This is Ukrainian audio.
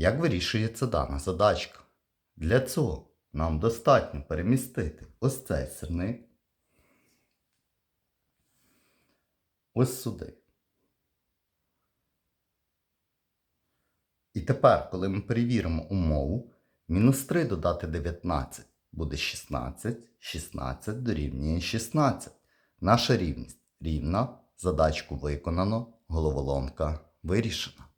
Як вирішується дана задачка? Для цього нам достатньо перемістити ось цей сирник ось сюди. І тепер, коли ми перевіримо умову, мінус 3 додати 19 буде 16, 16 дорівнює 16. Наша рівність рівна, задачку виконано, головоломка вирішена.